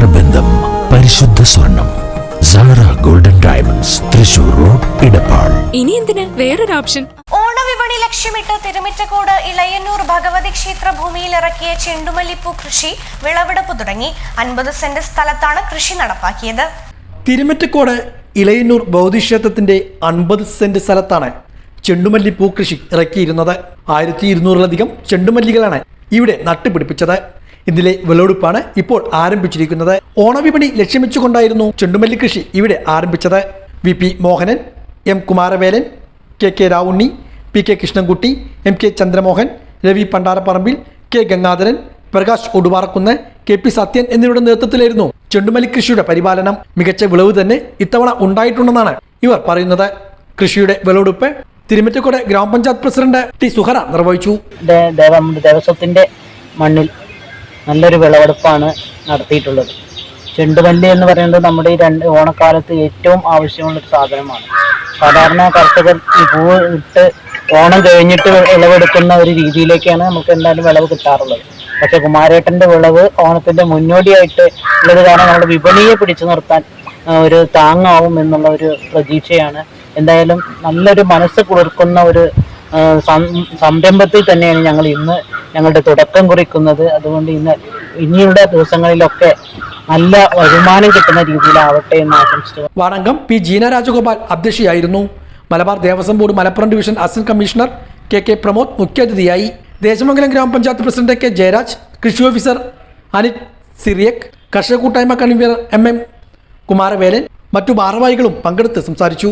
നേത്രബന്ധം പരിശുദ്ധ സ്വർണം. Sara golden diamonds Thrissur road Edappal. ഇനി എന്തിനാ? വേറൊരു ഓപ്ഷൻ. ഓണവിപണി ലക്ഷ്യമിട്ട് തിരുമിറ്റക്കോട് ഇളയന്നൂർ ഭഗവതി ക്ഷേത്ര ഭൂമിയിൽ ഇറക്കിയ ചെണ്ടുമല്ലിപ്പൂ കൃഷി വിളവെടുപ്പ് തുടങ്ങി. അൻപത് സെന്റ് സ്ഥലത്താണ് കൃഷി നടപ്പാക്കിയത്. തിരുമറ്റക്കോട് ഇളയന്നൂർ ബൗദ്ധിക്ഷേത്രത്തിന്റെ അൻപത് സെന്റ് സ്ഥലത്താണ് ചെണ്ടുമല്ലി കൃഷി ഇറക്കിയിരുന്നത്. ആയിരത്തി ഇരുന്നൂറിലധികം ചെണ്ടുമല്ലികളാണ് ഇവിടെ നട്ടുപിടിപ്പിച്ചത്. ഇതിലെ വിളവെടുപ്പാണ് ഇപ്പോൾ ആരംഭിച്ചിരിക്കുന്നത്. ഓണവിപണി ലക്ഷ്യം വെച്ചുകൊണ്ടായിരുന്നു ചെണ്ടുമല്ലി കൃഷി ഇവിടെ ആരംഭിച്ചത്. V P Mohanan M Kumaravelan K K Ravunni P K Krishnankutty M K Chandramohan Ravi Pandaraparambil K Gangadharan Prakash Oduvarakkunnu K P Sathyan എന്നിവരുടെ നേതൃത്വത്തിലായിരുന്നു ചെണ്ടുമല്ലി കൃഷിയുടെ പരിപാലനം. മികച്ച വിളവ് തന്നെ ഇത്തവണ ഉണ്ടായിട്ടുണ്ടെന്നാണ് ഇവർ പറയുന്നത്. കൃഷിയുടെ വിളവെടുപ്പ് തിരുമറ്റക്കോട് ഗ്രാമപഞ്ചായത്ത് പ്രസിഡന്റ് ടി സുഹറ നിർവഹിച്ചു. ദേ- ദേവ നമ്മുടെ മണ്ണിൽ നല്ലൊരു വിളവെടുപ്പാണ് നടത്തിയിട്ടുള്ളത്. ചെണ്ടുമല്ലി എന്ന് പറയുന്നത് നമ്മുടെ ഈ രണ്ട് ഓണക്കാലത്ത് ഏറ്റവും ആവശ്യമുള്ളൊരു സാധനമാണ്. സാധാരണ കർഷകർ ഈ പൂവ് ഇട്ട് ഓണം കഴിഞ്ഞിട്ട് വിളവെടുക്കുന്ന ഒരു രീതിയിലേക്കാണ് നമുക്ക് എന്തായാലും വിളവ് കിട്ടാറുള്ളത്. പക്ഷെ കുമാരേട്ടന്റെ വിളവ് ഓണത്തിന്റെ മുന്നോടിയായിട്ട് ഉള്ളത് കാരണം നമ്മുടെ വിപണിയെ പിടിച്ചു നിർത്താൻ ഒരു താങ്ങാവും എന്നുള്ള ഒരു പ്രതീക്ഷയാണ്. എന്തായാലും നല്ലൊരു മനസ്സ് കുളിർക്കുന്ന ഒരു സംരംഭത്തിൽ തന്നെയാണ് ഞങ്ങൾ ഇന്ന് ഞങ്ങളുടെ തുടക്കം കുറിക്കുന്നത്. അതുകൊണ്ട് ഇന്ന് ഇനിയുള്ള ദിവസങ്ങളിലൊക്കെ നല്ല വരുമാനം കിട്ടുന്ന രീതിയിലാവട്ടെ എന്ന് ആശംസിച്ചു. വാടങ്കം P Jeena Rajagopal അധ്യക്ഷയായിരുന്നു. Malabar Devaswom board Malappuram division assistant commissioner K K Pramod മുഖ്യാതിഥിയായി. ദേശമംഗലം ഗ്രാമപഞ്ചായത്ത് പ്രസിഡന്റ് കെ ജയരാജ് കൃഷി ഓഫീസർ അനിത് സിറിയക് കർഷക കൂട്ടായ്മ കൺവീനർ എം എം കുമാരവേലൻ മറ്റു ഭാരവാഹികളും പങ്കെടുത്ത് സംസാരിച്ചു.